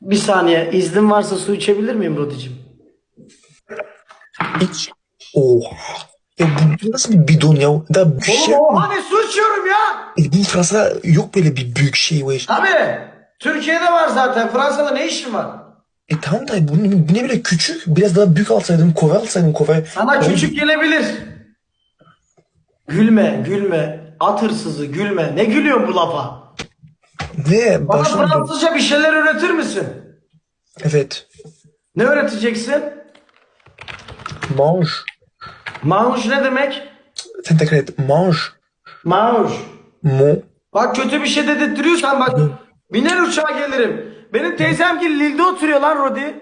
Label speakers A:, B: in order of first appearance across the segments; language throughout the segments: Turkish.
A: Bir saniye iznin varsa su içebilir miyim Rodicim?
B: İç. Oha. Ya bu, nasıl bir bidon ya? Da bir şey.
A: Oğlum oha ne su içiyorum ya?
B: E, bu Fransa yok böyle bir büyük şey. Ve
A: Tabii. Türkiye'de var zaten. Fransa'da ne işin var?
B: E tamam da bu, bu ne böyle küçük? Biraz daha büyük alsaydım, kova alsaydım kova.
A: Sana küçük gelebilir. Gülme, gülme. At hırsızı, gülme. Ne gülüyorsun bu lafa?
B: Ne?
A: Bana Fransızca bir şeyler öğretir misin?
B: Evet.
A: Ne öğreteceksin?
B: Mange.
A: Mange ne demek?
B: Sen tekrar et. Mange.
A: Mange.
B: Mon.
A: Bak kötü bir şey dedirtiyorsan bak biner uçağa gelirim. Benim teyzem ki Lille'de oturuyor lan Rodi.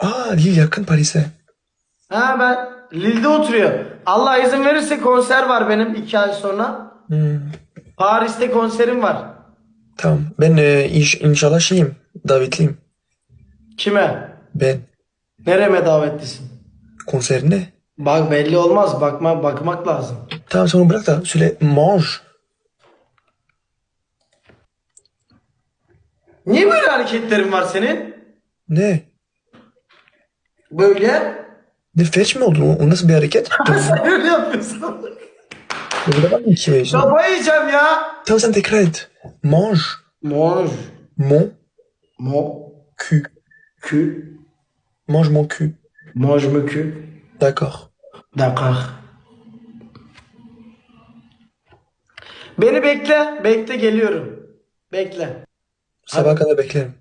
B: Aa Lille yakın Paris'e.
A: Ha ben Lille'de oturuyor. Allah izin verirse konser var benim iki ay sonra.
B: Hmm.
A: Paris'te konserim var.
B: Tamam. Ben e, inş- inşallah şeyim. Davetliyim.
A: Kime?
B: Ben.
A: Nereme davetlisin?
B: Konserine.
A: Bak belli olmaz. Bakma bakmak lazım.
B: Tamam sen onu bırak da söyle mange.
A: Niye böyle hareketlerin var senin?
B: Ne?
A: Böyle.
B: Ne felç mi oldun? O, o nasıl bir hareket?
A: Sen öyle yapıyorsun.
B: Burada var mı iki ve şimdi?
A: Kafayı yiyeceğim ya.
B: Tamam sen tekrar et. Mange.
A: Mange.
B: Mon
A: Mo.
B: cul.
A: Kü.
B: Mange mon cul.
A: Mange me kü.
B: D'accord.
A: Dakar. Beni bekle. Bekle geliyorum. Bekle.
B: Sabah kadar beklerim.